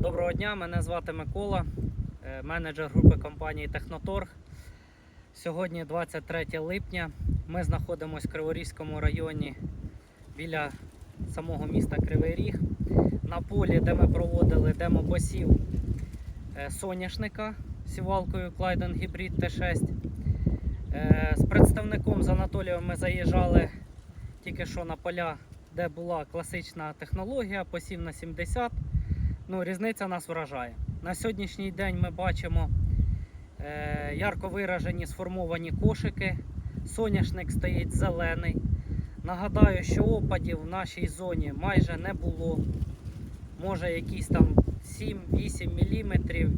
Доброго дня, мене звати Микола, е, менеджер групи компанії Техноторг. Сьогодні 23 липня. Ми знаходимося в Криворізькому районі біля самого міста Кривий Ріг. На полі, де ми проводили демопосів е, соняшника сівалкою Клайден Гібрид Т6. Е, З представником з Анатолієм ми заїжджали тільки що на поля, де була класична технологія, посів на 70. Ну, різниця нас вражає. На сьогоднішній день ми бачимо е, ярко виражені сформовані кошики. Соняшник стоїть зелений. Нагадаю, що опадів в нашій зоні майже не було. Може якісь там 7-8 мм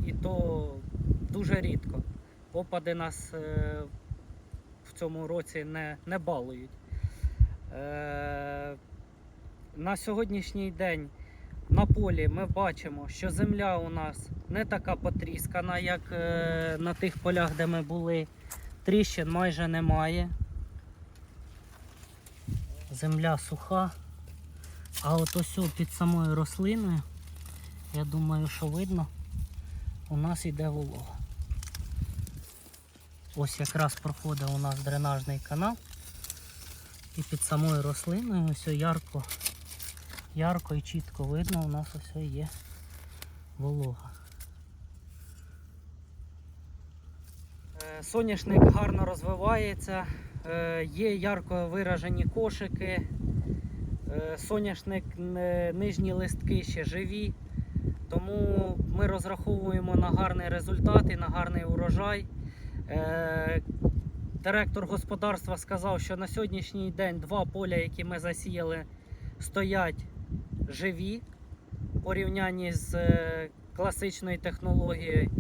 і то дуже рідко. Опади нас е, в цьому році не, не балують. Е, на сьогоднішній день на полі ми бачимо, що земля у нас не така потріскана, як е, на тих полях, де ми були. Тріщин майже немає. Земля суха. А от ось під самою рослиною, я думаю, що видно, у нас йде волога. Ось якраз проходить у нас дренажний канал. І під самою рослиною ось ярко ярко і чітко видно, у нас ось є волога. Е, Соняшник гарно розвивається, е, є ярко виражені кошики, е, соняшник нижні листки ще живі, тому ми розраховуємо на гарний результат і на гарний урожай. Директор господарства сказав, що на сьогоднішній день два поля, які ми засіяли, стоять живі в порівнянні з е, класичною технологією.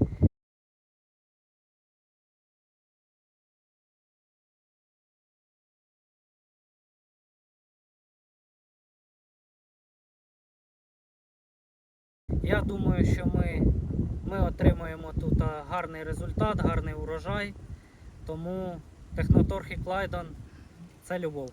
Я думаю, що ми, ми отримаємо тут гарний результат, гарний урожай. Тому Техноторг Клайдон це любов.